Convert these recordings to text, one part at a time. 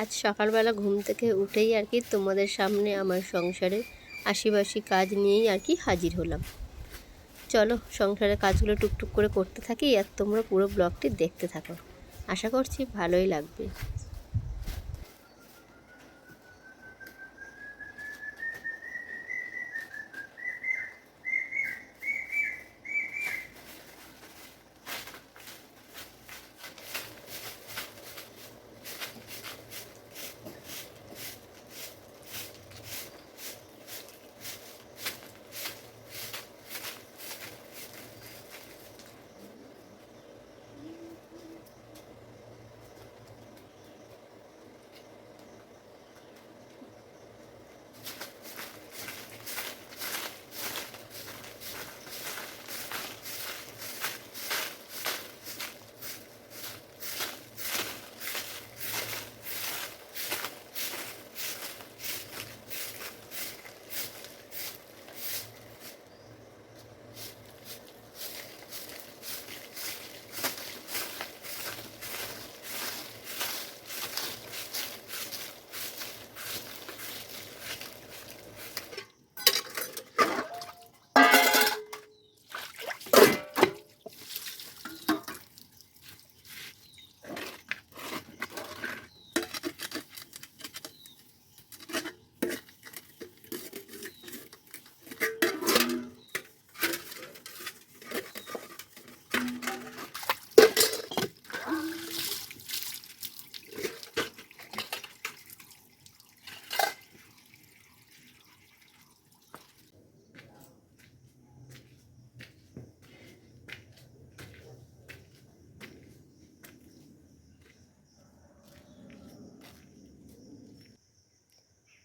আজ সকালবেলা ঘুম থেকে উঠেই আর কি তোমাদের সামনে আমার সংসারে আশিবাসী কাজ নিয়েই আর কি হাজির হলাম। চলো সংসারের কাজগুলো টুকটুক করে করতে থাকি আর তোমরা পুরো ব্লগটি দেখতে থাকো। আশা করছি ভালোই লাগবে।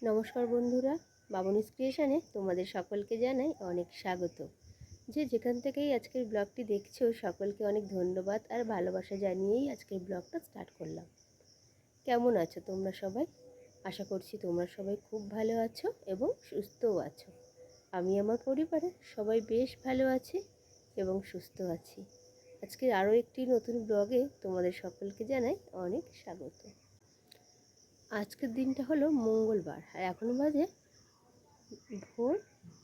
নমস্কার বন্ধুরা বাবনিস ক্রিয়েশনে তোমাদের সকলকে জানাই অনেক স্বাগত। যে যেখান থেকেই আজকের ব্লগটি দেখছ, সকলকে অনেক ধন্যবাদ আর ভালোবাসা জানিয়েই আজকের ব্লগটা স্টার্ট করলাম। কেমন আছো তোমরা সবাই? আশা করছি তোমরা সবাই খুব ভালো আছো এবং সুস্থও আছো। আমি আমার পরিবারে সবাই বেশ ভালো আছি এবং সুস্থ আছি। আজকের আরও একটি নতুন ব্লগে তোমাদের সকলকে জানাই অনেক স্বাগত। আজকের দিনটা হলো মঙ্গলবার, আর এখন বাজে ভোর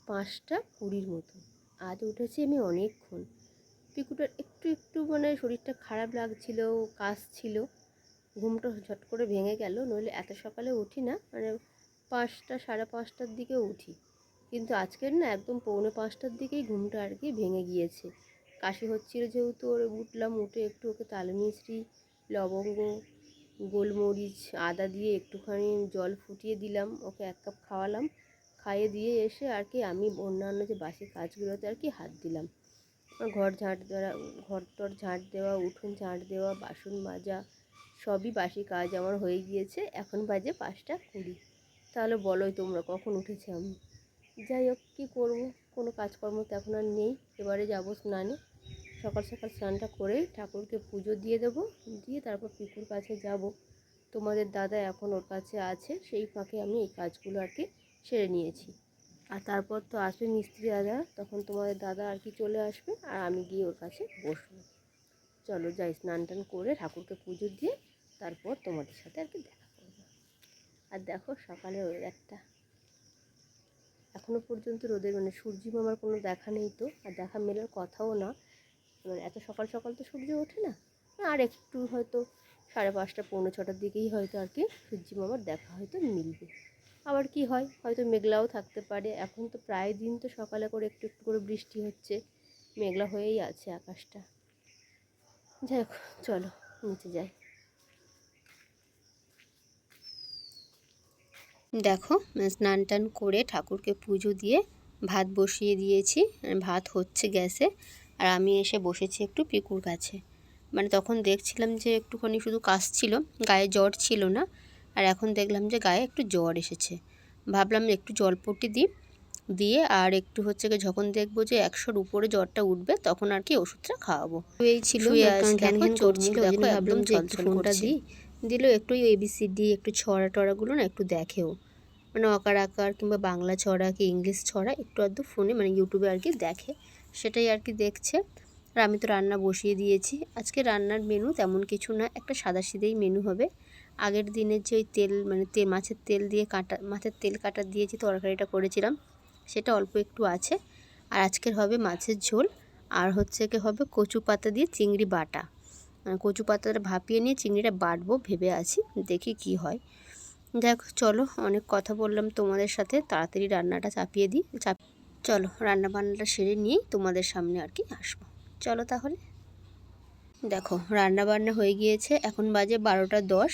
পাঁচটা কুড়ির মতো। আজ উঠেছি আমি অনেকক্ষণ। পিকুটার একটু একটু মানে শরীরটা খারাপ লাগছিল, কাজ ছিল, ঘুমটা ঝট করে ভেঙে গেল, নইলে এত সকালে উঠি না মানে পাঁচটা, সাড়ে পাঁচটার দিকে উঠি। কিন্তু আজকের না একদম পৌনে পাঁচটার দিকেই ঘুমটা আর কি ভেঙে গিয়েছে। কাশি হচ্ছিল যেহেতু, ওরে উঠলাম, উঠে একটু ওকে তালে মিশ্রি লবঙ্গ গোলমরিচ, আদা দিয়ে একটুখানি জল ফুটিয়ে দিলাম, ওকে এক কাপ খাওয়ালাম, খাইয়ে দিয়ে এসে আর কি আমি অন্যান্য যে বাসি কাজগুলোতে আর কি হাত দিলাম। ঘর ঝাঁট দেওয়া, ঘর টর ঝাঁট দেওয়া, উঠোন ঝাঁট দেওয়া, বাসন মাজা, সবই বাসি কাজ আমার হয়ে গিয়েছে, এখন বাজে পাঁচটা কুড়ি। তাহলে বলোই তোমরা কখন উঠেছে আমি। যাই হোক, কী করব? কোনো কাজকর্ম তো এখন আর নেই, এবারে যাব স্নানে। সকাল সকাল স্নানটা করে ঠাকুরকে পুজো দিয়ে দেবো। দিয়ে তারপর পিকুর কাছে যাব। তোমাদের দাদা এখন ওর কাছে আছে, সেই ফাঁকে আমি এই কাজগুলো আর কি সেরে নিয়েছি। আর তারপর তো আসবে মিস্ত্রি দাদা, তখন তোমাদের দাদা আর কি চলে আসবে আর আমি গিয়ে ওর কাছে বসবো। চলো যাই স্নান টান করে ঠাকুরকে পুজো দিয়ে তারপর তোমাদের সাথে আর কি দেখা করব। আর দেখো সকালে একটা এখনও পর্যন্ত রোদের মানে সূর্যি মামার কোনো দেখা নেই তো, আর দেখা মেলার কথাও না। মানে এত সকাল সকাল তো সূর্য ওঠে না। আর একটু হয়তো সাড়ে পাঁচটা, পৌনে ছটার দিকেই হয়তো আর কি সূর্যি মামার দেখা হয়তো মিলবে। আবার কি হয়? হয়তো মেঘলাও থাকতে পারে। এখন তো প্রায় দিন তো সকালে করে একটু একটু করে বৃষ্টি হচ্ছে। মেঘলা হয়েই আছে আকাশটা। যাই হোক, চলো, নিচে যাই। দেখো, স্নান টান করে ঠাকুরকে পুজো দিয়ে ভাত বসিয়ে দিয়েছি। ভাত হচ্ছে গ্যাসে। আর আমি এসে বসেছি একটু পিকুর কাছে। মানে তখন দেখছিলাম যে একটুখানি শুধু কাশ ছিল গায়ে জ্বর ছিল না আর এখন দেখলাম যে গায়ে একটু জ্বর এসেছে। ভাবলাম একটু জলপট্টি দিই দিয়ে আর একটু হচ্ছে গিয়ে যখন দেখব যে একশোর উপরে জ্বরটা উঠবে তখন আর কি ওষুধটা খাওয়াবো। এই ছিল ভাবলাম যে একটু ফোনটা দিই। দিল একটু এবিসিডি একটু ছড়া টড়াগুলো না একটু দেখেও। মানে অকার আকার কিংবা বাংলা ছড়া কি ইংলিশ ছড়া একটু আধটু ফোনে মানে ইউটিউবে আর কি দেখে। সেটাই আর কি দেখছে। আর আমি তো রান্না বসিয়ে দিয়েছি। আজকে রান্নার মেনু তেমন কিছু না, একটা সাদা সিধেই মেনু হবে। আগের দিনের যে ওই তেল মানে তেল মাছের তেল দিয়ে কাটা, মাছের তেল কাটা দিয়ে যে তরকারিটা করেছিলাম, সেটা অল্প একটু আছে। আর আজকের হবে মাছের ঝোল। আর হচ্ছে কি হবে কচু পাতা দিয়ে চিংড়ি বাটা। মানে কচু পাতাটা ভাপিয়ে নিয়ে চিংড়িটা বাটবো, ভেবে আছি, দেখি কি হয়। দেখ চলো, অনেক কথা বললাম তোমাদের সাথে। তাড়াতাড়ি রান্নাটা চাপিয়ে দিই। চাপ চলো রান্না বান্নাটা সেরে নিয়েই তোমাদের সামনে আর কি আসব। চলো তাহলে। দেখো রান্না বান্না হয়ে গিয়েছে। এখন বাজে বারোটা দশ।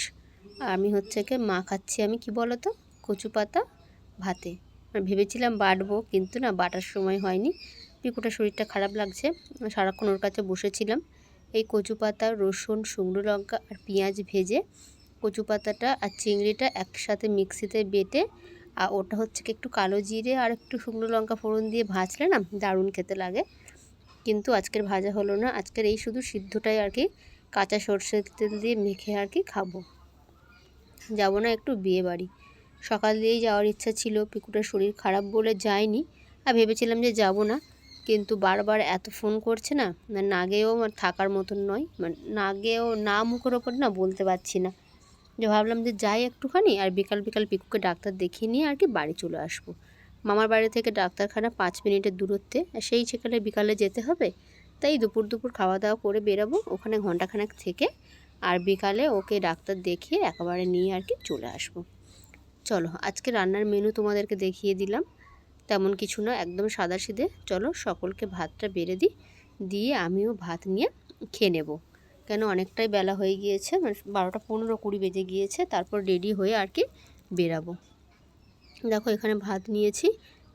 আমি হচ্ছে কি মা খাচ্ছি আমি, কি বলো তো কচু পাতা, ভাতে। ভেবেছিলাম বাটবো, কিন্তু না, বাটার সময় হয়নি। পিকুটা শরীরটা খারাপ লাগছে। সারাক্ষণ ওর কাছে বসেছিলাম। এই কচু পাতা, রসুন, শুকনো লঙ্কা আর পেঁয়াজ ভেজে কচু পাতাটা আর চিংড়িটা একসাথে মিক্সিতে বেটে আর ওটা হচ্ছে কি একটু কালো জিরে আর একটু শুকনো লঙ্কা ফোড়ন দিয়ে ভাজলে না দারুণ খেতে লাগে। কিন্তু আজকের ভাজা হলো না, আজকের এই শুধু সিদ্ধটাই আর কি কাঁচা সর্ষের তেল দিয়ে মেখে আর কি খাব। যাব না একটু বিয়ে বাড়ি। সকাল দিয়েই যাওয়ার ইচ্ছা ছিল, পিকুটার শরীর খারাপ বলে যায়নি আর ভেবেছিলাম যে যাব না। কিন্তু বারবার এত ফোন করছে না না আমার থাকার মতন নয় মানে না গেয়েও না মুখের ওপর না বলতে পারছি না। যে ভাবলাম যে যাই একটুখানি আর বিকাল বিকাল পিকুকে ডাক্তার দেখিয়ে নিয়ে আর কি বাড়ি চলে আসব। মামার বাড়ি থেকে ডাক্তারখানা পাঁচ মিনিটের দূরত্বে, আর সেই সেখানে বিকালে যেতে হবে। তাই দুপুর দুপুর খাওয়া দাওয়া করে বেরাবো ওখানে ঘন্টাখানেক থেকে আর বিকালে ওকে ডাক্তার দেখিয়ে একেবারে নিয়ে আর কি চলে আসব। চলো, আজকে রান্নার মেনু তোমাদেরকে দেখিয়ে দিলাম। তেমন কিছু না, একদম সাদা সিধে। চলো, সকলকে ভাতটা বেড়ে দিই, দিয়ে আমিও ভাত নিয়ে খেয়ে নেব। কেন অনেকটাই বেলা হয়ে গিয়েছে? মানে বারোটা পনেরো কুড়ি বেজে গিয়েছে, তারপর রেডি হয়ে আর কি বেরাবো। দেখো এখানে ভাত নিয়েছি,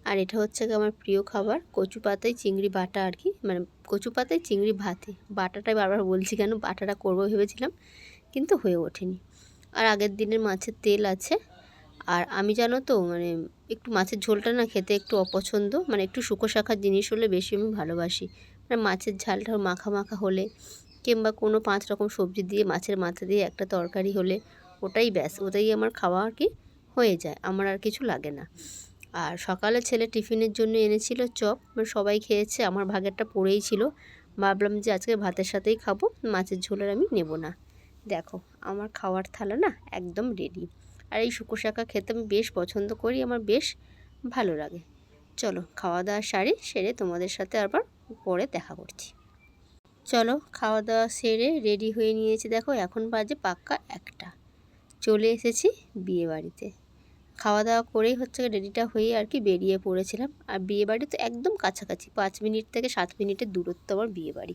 আর এটা হচ্ছে আমার প্রিয় খাবার, কচু পাতায় চিংড়ি বাটা আর কি মানে কচু পাতায় চিংড়ি ভাতে। বাটাটাই বারবার বলছি কেন, বাটাটা করব ভেবেছিলাম, কিন্তু হয়ে ওঠেনি। আর আগের দিনের মাছের তেল আছে, আর আমি জানো তো মানে একটু মাছের ঝোলটা না খেতে একটু অপছন্দ মানে একটু শুকো শাখার জিনিস হলে বেশি আমি ভালোবাসি। মানে মাছের ঝালটা মাখা মাখা হলে কিংবা কোনো পাঁচ রকম সবজি দিয়ে, মাছের মাথা দিয়ে একটা তরকারি হলে ওটাই ব্যাস, ওটাই আমার খাওয়া আর কি হয়ে যায়, আমার আর কিছু লাগে না। আর সকালে ছেলে টিফিনের জন্য এনেছিল চপ মানে সবাই খেয়েছে, আমার ভাগেরটা পড়েই ছিল, ভাবলাম যে আজকে ভাতের সাথেই খাব, মাছের ঝোলের আমি নেব না। দেখো, আমার খাওয়ার থালা না একদম রেডি আর এই শুকো শাকা খেতে আমি বেশ পছন্দ করি, আমার বেশ ভালো লাগে। চলো, খাওয়া দাওয়া সারি, সেরে তোমাদের সাথে আবার পরে দেখা করছি। চলো খাওয়া দাওয়া সেরে রেডি হয়ে নিয়েছি। দেখো এখন বাজে পাক্কা একটা। চলে এসেছি বিয়ে বাড়িতে খাওয়া দাওয়া করেই হচ্ছে রেডিটা হয়ে আর কি বেরিয়ে পড়েছিলাম। আর বিয়ে বাড়ি তো একদম কাছাকাছি, পাঁচ মিনিট থেকে সাত মিনিটের দূরত্ব আমার বিয়ে বাড়ি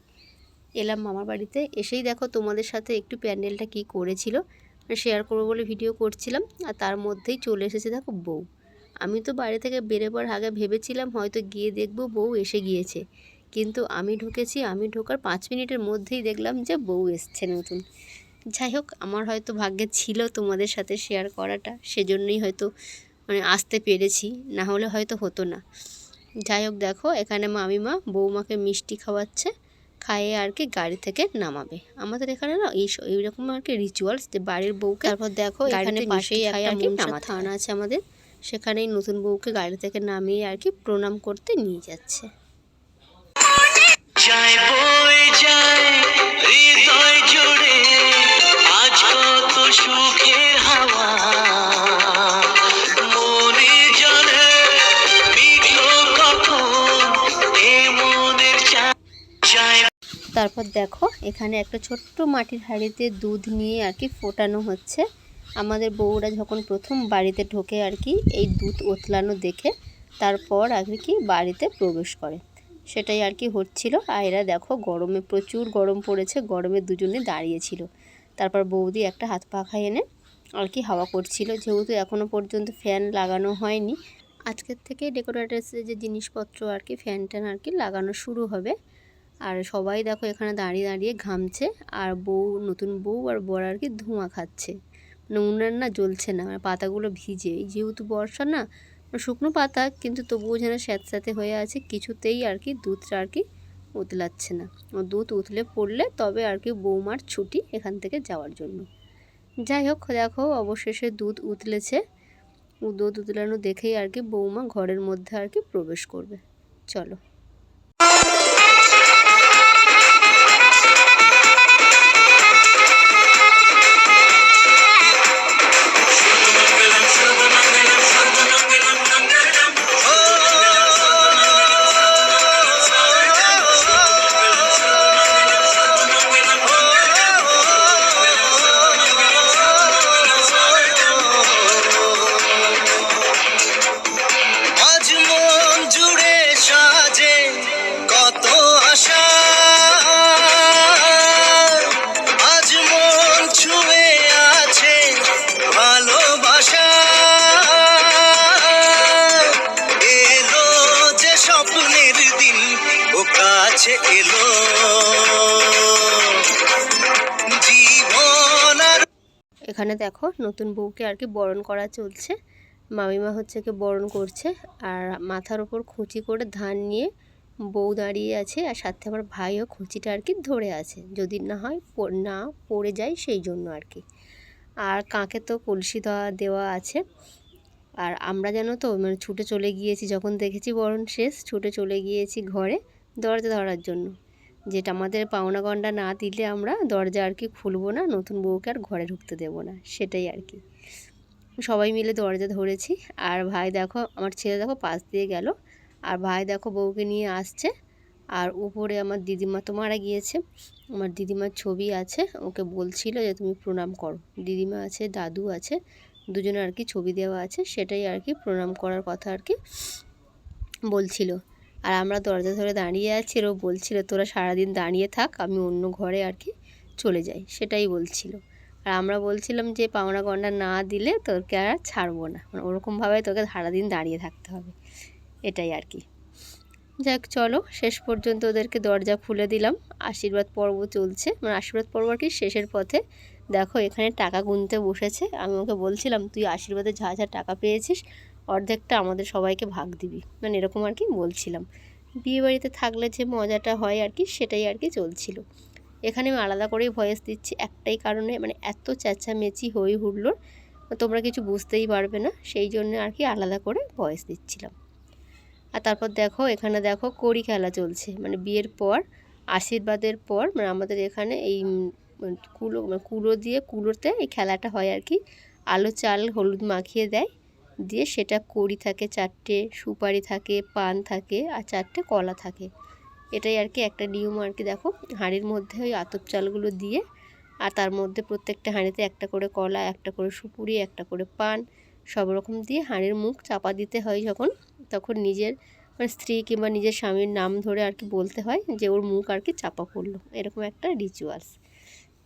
এলাম মামার বাড়িতে, এসেই দেখো তোমাদের সাথে একটু প্যান্ডেলটা কি করেছিল। শেয়ার করব বলে ভিডিও করছিলাম, আর তার মধ্যেই চলে এসেছে দেখো বউ। আমি তো বাড়ি থেকে বেরোবার আগে ভেবেছিলাম হয়তো গিয়ে দেখব বউ এসে গিয়েছে। কিন্তু আমি ঢুকেছি আমি ঢোকার পাঁচ মিনিটের মধ্যেই দেখলাম যে বউ এসছে নতুন। যাই হোক আমার হয়তো ভাগ্যে ছিল তোমাদের সাথে শেয়ার করাটা সেজন্যই হয়তো মানে আসতে পেরেছি না হলে হয়তো হতো না। যাই হোক দেখো এখানে মামিমা বৌমাকে মিষ্টি খাওয়াচ্ছে খাইয়ে আর কি গাড়ি থেকে নামাবে। আমাদের এখানে না এই এইরকম আর কি রিচুয়ালস যে বাড়ির বউকে তারপর দেখো এখানে পাশেই একটা থানা আছে আমাদের সেখানেই নতুন বউকে গাড়ি থেকে নামিয়ে আর কি প্রণাম করতে নিয়ে যাচ্ছে। তারপর দেখো, এখানে একটা ছোট্ট মাটির হাঁড়িতে দুধ নিয়ে আর কি ফোটানো হচ্ছে। আমাদের বউরা যখন প্রথম বাড়িতে ঢোকে আর কি, এই দুধ ওতলানো দেখে তারপর আর কি বাড়িতে প্রবেশ করে। সেটাই আর কি হচ্ছিল। আর এরা দেখো গরমে প্রচুর গরম পড়েছে, গরমে দুজনে দাঁড়িয়েছিল। তারপর বৌদি একটা হাত পাখা এনে আর কি হাওয়া করছিল। যেহেতু এখনও পর্যন্ত ফ্যান লাগানো হয়নি, আজকের থেকে ডেকোরেটার্সের যে জিনিসপত্র আর কি, ফ্যান ট্যান আর কি লাগানো শুরু হবে। আর সবাই দেখো এখানে দাঁড়িয়ে দাঁড়িয়ে ঘামছে। আর বউ, নতুন বউ আর বর আর কি ধোঁয়া খাচ্ছে। মানে উনার না জ্বলছে না মানে পাতাগুলো ভিজে। যেহেতু বর্ষা না শুকনো পাতা, কিন্তু তবুও যেন স্যাঁতস্যাঁতে হয়ে আছে, কিছুতেই আর কি দুধটা আর কি উতলাচ্ছে না। ও দুধ উতলে পড়লে তবে আর কি বৌমার ছুটি এখান থেকে যাওয়ার জন্য। যাই হোক, দেখো, অবশেষে দুধ উতলেছে। ও দুধ উতলানো দেখেই আর কি বৌমা ঘরের মধ্যে আর কি প্রবেশ করবে। চলো। এলো। এখানে দেখো, নতুন বউকে আর কি বরণ করা চলছে। মামিমা হচ্ছে কে বরণ করছে আর মাথার ওপর খুঁচি করে ধান নিয়ে বউ দাঁড়িয়ে আছে আর সাথে আমার ভাইও খুঁচিটা আর কি ধরে আছে। যদি না হয় না পড়ে যায় সেই জন্য আর কি। আর কাকে তো কলসি দেওয়া দেওয়া আছে। আর আমরা জানো তো মানে ছুটে চলে গিয়েছি, যখন দেখেছি বরণ শেষ, ছুটে চলে গিয়েছি ঘরে। দরজা ধরার জন্য। যেটা আমাদের পাওনা গন্ডা না দিলে আমরা দরজা আর কি খুলবো না, নতুন বউকে আর ঘরে ঢুকতে দেবো না, সেটাই আর কি। সবাই মিলে দরজা ধরেছি, আর ভাই দেখো, আমার ছেলে দেখো পাশ দিয়ে গেল, আর ভাই দেখো বউকে নিয়ে আসছে, আর উপরে আমার দিদিমা তো মারা গিয়েছে, আমার দিদিমার ছবি আছে, ওকে বলছিল যে তুমি প্রণাম করো। দিদিমা আছে, দাদু আছে দুজনে আর কি ছবি দেওয়া আছে, সেটাই আর কি প্রণাম করার কথা আর কি বলছিল। আর আমরা দরজা ধরে দাঁড়িয়ে আছি আর ও বলছিল, তোরা সারাদিন দাঁড়িয়ে থাক, আমি অন্য ঘরে আর কি চলে যাই। সেটাই বলছিল। আর আমরা বলছিলাম যে, পাওনা গন্ডা না দিলে তোকে আর ছাড়বো না। মানে ওরকমভাবে তোকে সারাদিন দাঁড়িয়ে থাকতে হবে। এটাই আর কি। যাক, চলো, শেষ পর্যন্ত ওদেরকে দরজা খুলে দিলাম। আশীর্বাদ পর্ব চলছে। মানে আশীর্বাদ পর্ব আর কি শেষের পথে। দেখো, এখানে টাকা গুনতে বসেছে। আমি ওকে বলছিলাম, তুই আশীর্বাদে যা যা টাকা পেয়েছিস অর্ধেকটা আমাদের সবাইকে ভাগ দিবি। মানে এরকম আর কি বলছিলাম। বিয়ে বাড়িতে থাকলে যে মজাটা হয় আর কি, সেটাই আর কি চলছিল। এখানে আমি আলাদা করেই ভয়েস দিচ্ছি। একটাই কারণে মানে এত চেঁচামেচি হই হুল্লোড়, তোমরা কিছু বুঝতেই পারবে না, সেই জন্য আর কি আলাদা করে ভয়েস দিচ্ছিলাম। আর তারপর দেখো, এখানে দেখো কড়ি খেলা চলছে। মানে বিয়ের পর, আশীর্বাদের পর মানে আমাদের এখানে এই কুলো মানে কুলো দিয়ে কুলোতে এই খেলাটা হয় আর কি। আলো চাল হলুদ মাখিয়ে দেয়। দিয়ে সেটা কড়ি থাকে, চারটে সুপারি থাকে, পান থাকে আর চারটে কলা থাকে। এটাই আর কি একটা নিয়ম আর কি। দেখো, হাঁড়ির মধ্যে ওই আতপ চালগুলো দিয়ে আর তার মধ্যে প্রত্যেকটা হাঁড়িতে একটা করে কলা, একটা করে সুপুরি, একটা করে পান সব রকম দিয়ে হাঁড়ির মুখ চাপা দিতে হয় যখন, তখন নিজের মানে স্ত্রী কিংবা নিজের স্বামীর নাম ধরে আর কি বলতে হয় যে ওর মুখ আর কি চাপা পড়ল। এরকম একটা রিচুয়ালস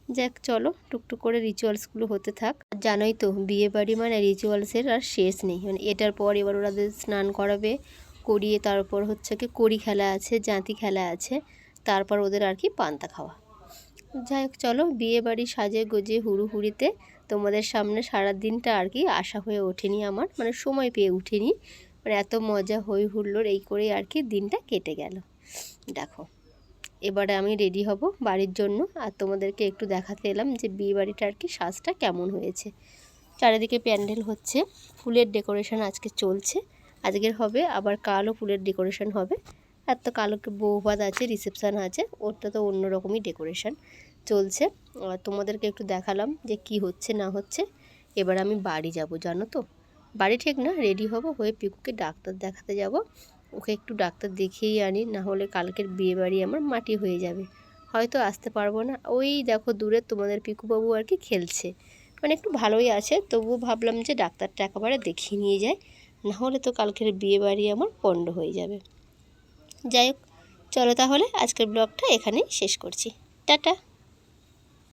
যাক, চলো, টুকটুক করে রিচুয়ালসগুলো হতে থাক। জানোই তো বিয়ে বাড়ি মানে রিচুয়ালসের আর শেষ নেই। মানে এটার পর এবার ওরাদের স্নান করাবে, করিয়ে তারপর হচ্ছে কি কড়ি খেলা আছে, জাঁতি খেলা আছে, তারপর ওদের আর কি পান্তা খাওয়া। যাই হোক, চলো বিয়ে বাড়ি সাজে গোজে হুড়ু হুড়িতে তোমাদের সামনে সারা দিনটা আর কি আশা হয়ে ওঠেনি আমার। মানে সময় পেয়ে উঠেনি। মানে এত মজা হই হুল্লোড়, এই করেই আর কি দিনটা কেটে গেল। দেখো। এবারে আমি রেডি হব বাড়ির জন্য। আর তোমাদেরকে একটু দেখাতে এলাম যে বিয়ে বাড়িটা আর কি সাজটা কেমন হয়েছে। চারিদিকে প্যান্ডেল হচ্ছে, ফুলের ডেকোরেশন আজকে চলছে। আজকের হবে, আবার কালো ফুলের ডেকোরেশন হবে। আর তো কালোকে বৌভাত আছে রিসেপশান আছে ওটা তো অন্য রকমই ডেকোরেশন চলছে। আর তোমাদেরকে একটু দেখালাম যে কি হচ্ছে, না হচ্ছে। এবার আমি বাড়ি যাব, জানো তো? বাড়ি ঠিক না রেডি হব, হয়ে পিকুকে ডাক্তার দেখাতে যাব। ওকে একটু ডাক্তার দেখিয়েই আনি, না হলে কালকের বিয়ে বাড়ি আমার মাটি হয়ে যাবে। হয়তো আসতে পারব না। ওই দেখো দূরে তোমাদের পিকুবাবু আর কি খেলছে। মানে একটু ভালোই আছে, তবুও ভাবলাম যে ডাক্তারটা একেবারে দেখিয়ে নিয়ে যায়, না হলে তো কালকের বিয়ে বাড়ি আমার পণ্ড হয়ে যাবে। যাই হোক, চলো তাহলে আজকের ব্লগটা এখানেই শেষ করছি। টাটা!